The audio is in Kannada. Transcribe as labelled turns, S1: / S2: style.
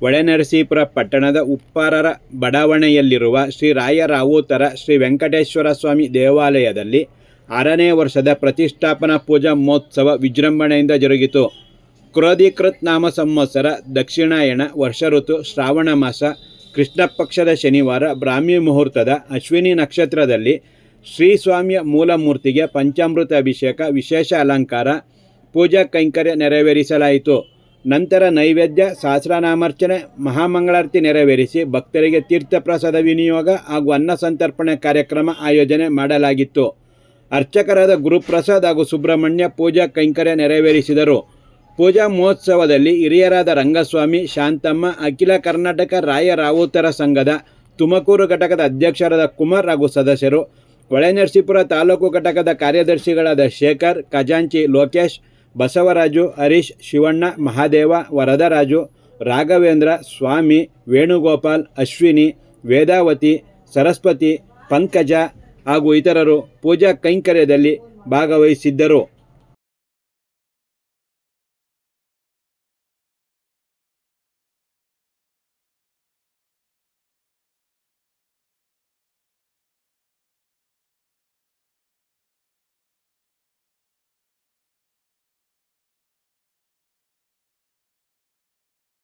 S1: ಹೊಳೆನರಸೀಪುರ ಪಟ್ಟಣದ ಉಪ್ಪಾರರ ಬಡಾವಣೆಯಲ್ಲಿರುವ ಶ್ರೀ ರಾಯರಾವೂತರ ಶ್ರೀ ವೆಂಕಟೇಶ್ವರ ಸ್ವಾಮಿ ದೇವಾಲಯದಲ್ಲಿ ಆರನೇ ವರ್ಷದ ಪ್ರತಿಷ್ಠಾಪನಾ ಪೂಜಾ ಮಹೋತ್ಸವ ವಿಜೃಂಭಣೆಯಿಂದ ಜರುಗಿತು. ಕ್ರೋಧೀಕೃತ್ ನಾಮ ಸಂವತ್ಸರ, ದಕ್ಷಿಣಾಯಣ ವರ್ಷ ಋತು ಶ್ರಾವಣ ಮಾಸ ಕೃಷ್ಣ ಪಕ್ಷದ ಶನಿವಾರ, ಬ್ರಾಹ್ಮಿ ಮುಹೂರ್ತದ, ಅಶ್ವಿನಿ ನಕ್ಷತ್ರದಲ್ಲಿ ಶ್ರೀ ಸ್ವಾಮಿಯ ಮೂಲ ಮೂರ್ತಿಗೆ ಪಂಚಾಮೃತ ಅಭಿಷೇಕ, ವಿಶೇಷ ಅಲಂಕಾರ, ಪೂಜಾ ಕೈಂಕರ್ಯ ನೆರವೇರಿಸಲಾಯಿತು. ನಂತರ ನೈವೇದ್ಯ, ಸಹಸ್ರನಾಮಾರ್ಚನೆ, ಮಹಾಮಂಗಳಾರತಿ ನೆರವೇರಿಸಿ ಭಕ್ತರಿಗೆ ತೀರ್ಥಪ್ರಸಾದ ವಿನಿಯೋಗ ಹಾಗೂ ಅನ್ನ ಸಂತರ್ಪಣೆ ಕಾರ್ಯಕ್ರಮ ಆಯೋಜನೆ ಮಾಡಲಾಗಿತ್ತು. ಅರ್ಚಕರಾದ ಗುರುಪ್ರಸಾದ್ ಹಾಗೂ ಸುಬ್ರಹ್ಮಣ್ಯ ಪೂಜಾ ಕೈಂಕರ್ಯ ನೆರವೇರಿಸಿದರು. ಪೂಜಾ ಮಹೋತ್ಸವದಲ್ಲಿ ಹಿರಿಯರಾದ ರಂಗಸ್ವಾಮಿ, ಶಾಂತಮ್ಮ, ಅಖಿಲ ಕರ್ನಾಟಕ ರಾಯ ರಾವುತರ ಸಂಘದ ತುಮಕೂರು ಘಟಕದ ಅಧ್ಯಕ್ಷರಾದ ಕುಮಾರ್ ಹಾಗೂ ಸದಸ್ಯರು, ಹೊಳೆನರಸೀಪುರ ತಾಲೂಕು ಘಟಕದ ಕಾರ್ಯದರ್ಶಿಗಳಾದ ಶೇಖರ್, ಖಜಾಂಚಿ ಲೋಕೇಶ್ ಬಸವರಾಜು, ಹರೀಶ್, ಶಿವಣ್ಣ, ಮಹಾದೇವ, ವರದರಾಜು, ರಾಘವೇಂದ್ರ, ಸ್ವಾಮಿ, ವೇಣುಗೋಪಾಲ್, ಅಶ್ವಿನಿ, ವೇದಾವತಿ, ಸರಸ್ವತಿ, ಪಂಕಜ ಹಾಗೂ ಇತರರು ಪೂಜಾ ಕೈಂಕರ್ಯದಲ್ಲಿ ಭಾಗವಹಿಸಿದ್ದರು.